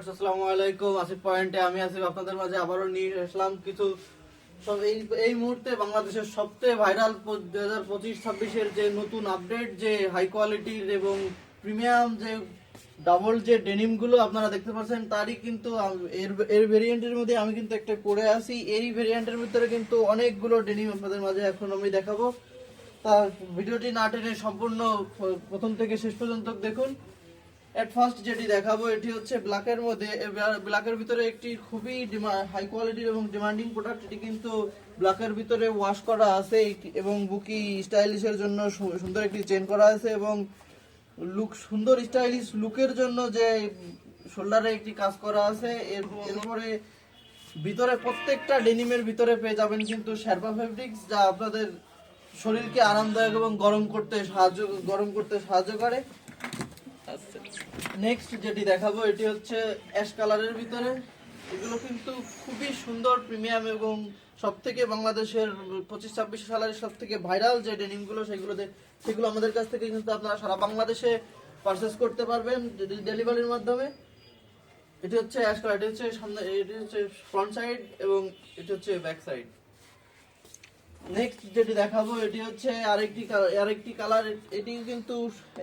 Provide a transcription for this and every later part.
Viewers, আসসালামু আলাইকুম। আসিফ পয়েন্টে আমি আসিফ, আপনাদের মাঝে আবারও নিয়ে আসলাম কিছু সব এই এই মুহূর্তে বাংলাদেশের সবচেয়ে ভাইরাল দু হাজার পঁচিশ, ছাব্বিশের যে নতুন আপডেট, যে হাই কোয়ালিটির এবং প্রিমিয়াম যে ডাবল যে ডেনিমগুলো আপনারা দেখতে পাচ্ছেন, তারই কিন্তু এর এর ভেরিয়েন্টের মধ্যে আমি কিন্তু একটা করে আসি। এই ভেরিয়েন্টের ভিতরে কিন্তু অনেকগুলো ডেনিম আপনাদের মাঝে এখন আমি দেখাবো। তা, ভিডিওটি না টেনে সম্পূর্ণ প্রথম থেকে শেষ পর্যন্ত দেখুন। এট ফার্স্ট যেটি দেখাবো, এটি হচ্ছে ব্ল্যাকের মধ্যে ব্ল্যাকের ভিতরে একটি খুবই হাই কোয়ালিটির এবং ডিমান্ডিং প্রোডাক্ট এটি কিন্তু ব্ল্যাকের ভিতরে ওয়াশ করা আছে এবং বুকি স্টাইলিশের জন্য সুন্দর একটি চেন করা আছে এবং লুক সুন্দর স্টাইলিশ লুকের জন্য যে শোল্ডারে একটি কাজ করা আছে, এর, এরপরে ভিতরে প্রত্যেকটা ডেনিমের ভিতরে পেয়ে যাবেন কিন্তু শেরপা ফেব্রিক্স যা আপনাদের শরীরকে আরামদায়ক এবং গরম করতে সাহায্য, গরম করতে সাহায্য করে। নেক্সট যেটি দেখাবো, এটি হচ্ছে অ্যাশ কালারের ভিতরে। এগুলো কিন্তু খুবই সুন্দর প্রিমিয়াম এবং সব থেকে বাংলাদেশের পঁচিশ ছাব্বিশ সালের সব থেকে ভাইরাল যে ডেনিমগুলো সেগুলোতে সেগুলো আমাদের কাছ থেকে কিন্তু আপনারা সারা বাংলাদেশে পারচেস করতে পারবেন ডেলিভারির মাধ্যমে। এটি হচ্ছে অ্যাশ কালার এটি হচ্ছে সামনে এটি হচ্ছে ফ্রন্ট সাইড এবং এটি হচ্ছে ব্যাক সাইড নেক্সট যেটি দেখাবো, এটি হচ্ছে আরেকটি আরেকটি কালার এটি কিন্তু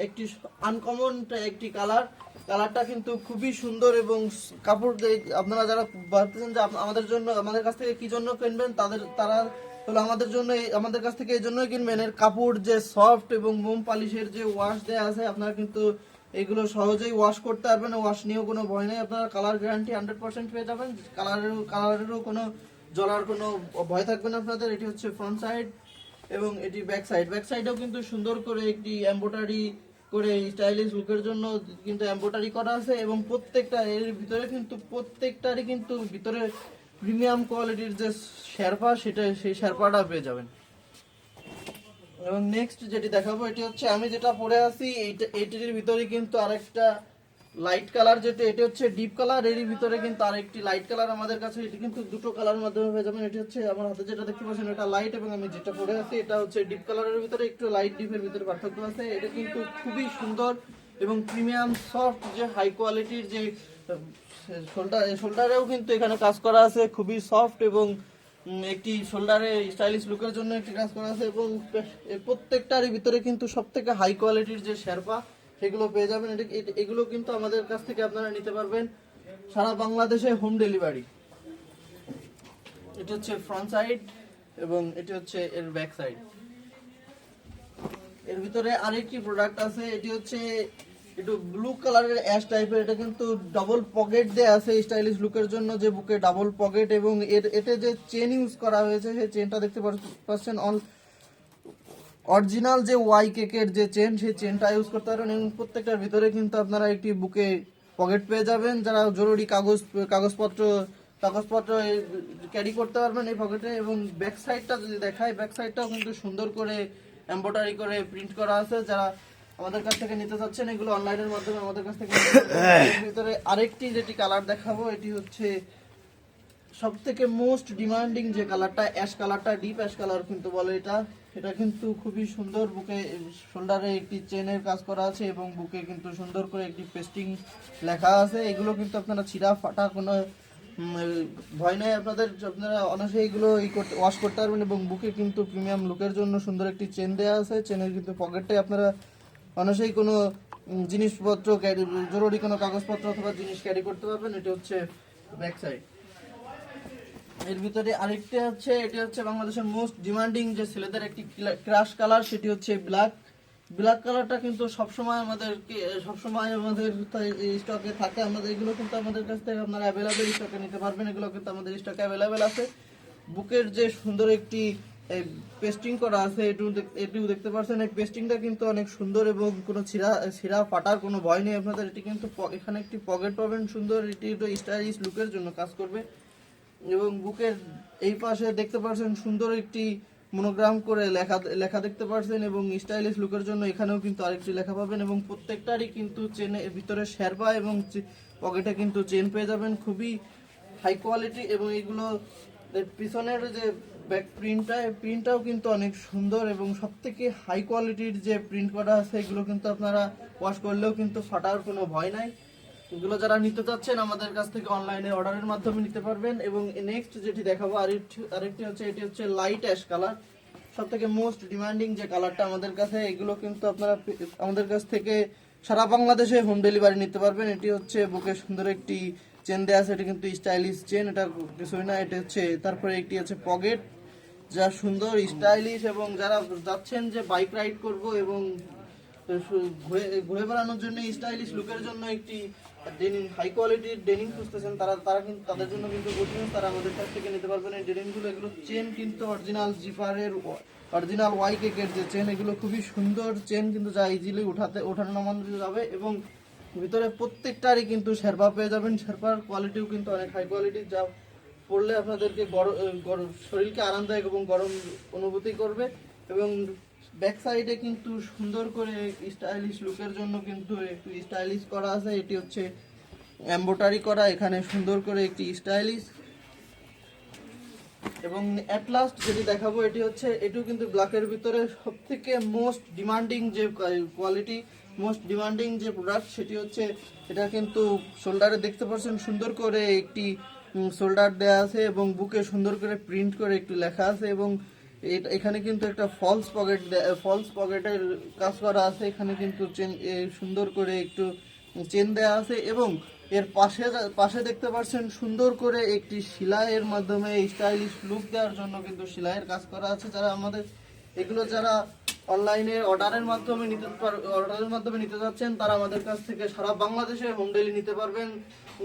একটি আনকমন একটি কালার কালারটা কিন্তু খুবই সুন্দর এবং কাপড় আপনারা যারা ভাবতেছেন যে আমাদের জন্য, আমাদের কাছ থেকে কি জন্য কিনবেন, তাদের, তারা হলো আমাদের জন্য আমাদের কাছ থেকে এই জন্যই কিনবেন। এর কাপড় যে সফট এবং মোম পালিশের যে ওয়াশ দেওয়া আছে, আপনারা কিন্তু এগুলো সহজেই ওয়াশ করতে পারবেন। ওয়াশ নিয়েও কোনো ভয় নেই। আপনারা কালার গ্যারান্টি হান্ড্রেড পার্সেন্ট পেয়ে যাবেন। কালারেরও কালারেরও কোনো জ্বলার কোনো ভয় থাকবে না আপনাদের। এটি হচ্ছে ফ্রন্ট সাইড এবং এটি ব্যাক সাইড ব্যাক সাইডেও কিন্তু সুন্দর করে একটি এম্বোটারি করে স্টাইলিশ লুকের জন্য কিন্তু এম্ব্রয়ডারি করা আছে এবং প্রত্যেকটা এর ভিতরে কিন্তু প্রত্যেকটারই কিন্তু ভিতরে প্রিমিয়াম কোয়ালিটির যে শেরপা, সেটা সেই শেরপাটা পেয়ে যাবেন। এবং নেক্সট যেটি দেখাবো, এটি হচ্ছে আমি যেটা পরে আছি, এইটা এইটির ভিতরে কিন্তু আরেকটা লাইট কালার যেটা এটি হচ্ছে ডিপ কালার এরই ভিতরে কিন্তু আরেকটি লাইট কালার আমাদের কাছে, এটি কিন্তু দুটো কালার মাধ্যমে হয়ে যাবেন এটি হচ্ছে আমার হাতে যেটা দেখতে পাচ্ছেন, এটা লাইট এবং আমি যেটা পরে আছি, এটা হচ্ছে ডিপ কালারের ভিতরে, একটু লাইট ডিপের ভিতরে পার্থক্য আছে। এটা কিন্তু খুবই সুন্দর এবং প্রিমিয়াম সফট যে হাই কোয়ালিটির যে শোল্ডার শোল্ডারেও কিন্তু এখানে কাজ করা আছে, খুবই সফট এবং একটি শোল্ডারে স্টাইলিশ লুকের জন্য একটি কাজ করা আছে এবং প্রত্যেকটারই ভিতরে কিন্তু সব থেকে হাই কোয়ালিটির যে শেরপা সেগুলো পেয়ে যাবেন। এটা- এগুলো কিন্তু আমাদের কাছ থেকে আপনারা নিতে পারবেন সারা বাংলাদেশে হোম ডেলিভারি এটা হচ্ছে ফ্রন্ট সাইড এবং এটি হচ্ছে এর ব্যাক সাইড এর ভিতরে আরেকটি প্রোডাক্ট আছে, এটি হচ্ছে একটু ব্লু কালারের অ্যাশ টাইপের এটা কিন্তু ডাবল পকেট দেয়া আছে স্টাইলিশ লুকের জন্য, যে বুকে ডাবল পকেট এবং এর এতে যে চেন ইউজ করা হয়েছে, সেই চেনটা দেখতে পাচ্ছেন অল অরিজিনাল যে ওয়াই কেকের যে চেন সেই চেনটা ইউজ করতে পারেন এবং প্রত্যেকটার ভিতরে কিন্তু আপনারা একটি বুকে পকেট পেয়ে যাবেন। যারা জরুরি কাগজ কাগজপত্র কাগজপত্র ক্যারি করতে পারবেন এই পকেটে এবং ব্যাক সাইডটা যদি দেখায় ব্যাক সাইডটাও কিন্তু সুন্দর করে এমব্রয়ডারি করে প্রিন্ট করা আছে। যারা আমাদের কাছ থেকে নিতে চাচ্ছেন এগুলো অনলাইনের মাধ্যমে আমাদের কাছ থেকে পারবেন। এর ভিতরে আরেকটি যেটি কালার দেখাবো এটি হচ্ছে সব থেকে মোস্ট ডিমান্ডিং যে কালারটা অ্যাশ কালারটা ডিপ অ্যাশ কালার কিন্তু বলে এটা। এটা কিন্তু খুবই সুন্দর বুকে শোল্ডারে একটি চেনের কাজ করা আছে এবং বুকে কিন্তু সুন্দর করে একটি পেস্টিং লেখা আছে। এগুলো কিন্তু আপনারা ছিঁড়া ফাটা কোনো ভয় নাই আপনাদের। আপনারা অনায়াসে এগুলো এই করতে ওয়াশ করতে পারবেন এবং বুকে কিন্তু প্রিমিয়াম লুকের জন্য সুন্দর একটি চেন দেওয়া আছে। চেনের কিন্তু পকেটে আপনারা অনায়াসেই কোনো জিনিসপত্র ক্যারি জরুরি কোনো কাগজপত্র অথবা জিনিস ক্যারি করতে পারবেন। এটা হচ্ছে ব্যাক সাইড এর ভিতরে আরেকটা হচ্ছে এটি হচ্ছে বাংলাদেশের মোস্ট ডিমান্ডিং যে ছেলেদের একটি ক্রাশ কালার সেটি হচ্ছে ব্ল্যাক ব্ল্যাক কালারটা কিন্তু সবসময় আমাদের সবসময় আমাদের স্টকে থাকে, আমাদের এগুলো কিন্তু আমাদের কাছ থেকে আপনারা অ্যাভেলেবেল স্টকে নিতে পারবেন, এগুলো কিন্তু আমাদের স্টকে অ্যাভেলেবেল আছে। বুকের যে সুন্দর একটি পেস্টিং করা আছে এটু এটিও দেখতে পাচ্ছেন এই পেস্টিংটা কিন্তু অনেক সুন্দর এবং কোনো ছিঁড়া ছিঁড়া ফাটার কোনো ভয় নেই আপনাদের, এটি কিন্তু এখানে একটি পকেট পাবেন সুন্দর, এটি স্টাইলিশ লুকের জন্য কাজ করবে। এবং বুকের এই পাশে দেখতে পাচ্ছেন সুন্দর একটি মনোগ্রাম করে লেখা লেখা দেখতে পাচ্ছেন এবং স্টাইলিশ লুকের জন্য এখানেও কিন্তু আরেকটি লেখা পাবেন এবং প্রত্যেকটারই কিন্তু চেনে, ভিতরে শেরপা এবং পকেটে কিন্তু চেন পেয়ে যাবেন। খুবই হাই কোয়ালিটি এবং এগুলো পিছনের যে ব্যাক প্রিন্টটা প্রিন্টটাও কিন্তু অনেক সুন্দর এবং সব থেকে হাই কোয়ালিটির যে প্রিন্ট করা আছে, এগুলো কিন্তু আপনারা ওয়াশ করলেও কিন্তু ফাটার কোনো ভয় নাই। এগুলো যারা নিতে চাচ্ছেন, আমাদের কাছ থেকে অনলাইনে অর্ডারের মাধ্যমে নিতে পারবেন। এবং নেক্সট যেটি দেখাবো আরেকটি হচ্ছে, এটি হচ্ছে লাইট অ্যাশ কালার সব থেকে মোস্ট ডিমান্ডিং যে কালারটা আমাদের কাছে, এগুলো কিন্তু আপনারা আমাদের কাছ থেকে সারা বাংলাদেশে হোম ডেলিভারি নিতে পারবেন। এটি হচ্ছে বুকে সুন্দর একটি চেন দেওয়া আছে, এটি কিন্তু স্টাইলিশ চেন এটা কিছুই না, এটা হচ্ছে, তারপরে একটি আছে পকেট যা সুন্দর স্টাইলিশ এবং যারা যাচ্ছেন যে বাইক রাইড করব এবং ঘুরে বেড়ানোর জন্য স্টাইলিশ লুকের জন্য একটি ডেনিম হাই কোয়ালিটির ডেনিম খুঁজতেছেন। তারা তারা কিন্তু, তাদের জন্য কিন্তু গুড তারা আমাদের কাছ থেকে নিতে পারবেন এই ডেনিমগুলো এগুলো চেন কিন্তু অরিজিনাল জিপারের অরিজিনাল ওয়াই কেকের যে চেন এগুলো খুবই সুন্দর চেন কিন্তু যা ইজিলি উঠাতে ওঠানো নামানো যাবে এবং ভিতরে প্রত্যেকটারই কিন্তু শেরপা পেয়ে যাবেন। শেরপার কোয়ালিটিও কিন্তু অনেক হাই কোয়ালিটির যা পড়লে আপনাদেরকে গরম, শরীরকে আরামদায়ক এবং গরম অনুভূতি করবে এবং ব্যাক সাইডে কিন্তু সুন্দর করে স্টাইলিশ লুকের জন্য কিন্তু একটু স্টাইলিশ করা আছে। এটি হচ্ছে এম্বোটারি করা, এখানে সুন্দর করে একটি স্টাইলিশ এবং অ্যাট লাস্ট যেটি দেখাবো, এটি হচ্ছে, এটিও কিন্তু ব্ল্যাকের ভিতরে সব থেকে মোস্ট ডিমান্ডিং যে কোয়ালিটি মোস্ট ডিমান্ডিং যে প্রোডাক্ট সেটি হচ্ছে, এটা কিন্তু শোল্ডারে দেখতে পাচ্ছেন, সুন্দর করে একটি শোল্ডার দেওয়া আছে এবং বুকে সুন্দর করে প্রিন্ট করে একটু লেখা আছে এবং এখানে কিন্তু একটা ফলস পকেট ফলস পকেটের কাজ করা আছে। এখানে কিন্তু চেন সুন্দর করে একটু চেন দেওয়া আছে এবং এর পাশে পাশে দেখতে পাচ্ছেন সুন্দর করে একটি সেলাইয়ের মাধ্যমে স্টাইলিশ লুক দেওয়ার জন্য কিন্তু সেলাইয়ের কাজ করা আছে। যারা আমাদের, এগুলো যারা অনলাইনে অর্ডারের মাধ্যমে নিতে অর্ডারের মাধ্যমে নিতে যাচ্ছেন, তারা আমাদের কাছ থেকে সারা বাংলাদেশে হোম ডেলি নিতে পারবেন।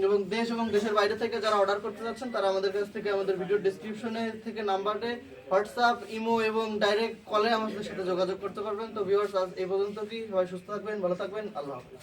এবং দেশ এবং দেশের বাইরে থেকে যারা অর্ডার করতে যাচ্ছেন, তারা আমাদের কাছ থেকে আমাদের ভিডিও ডিসক্রিপশনে থেকে নাম্বারে হোয়াটসঅ্যাপ ইমো এবং ডাইরেক্ট কলে আমাদের সাথে যোগাযোগ করতে পারবেন। তো ভিউয়ার্স আজ এই পর্যন্ত কি সবাই সুস্থ থাকবেন, ভালো থাকবেন। আল্লাহ হাফিজ।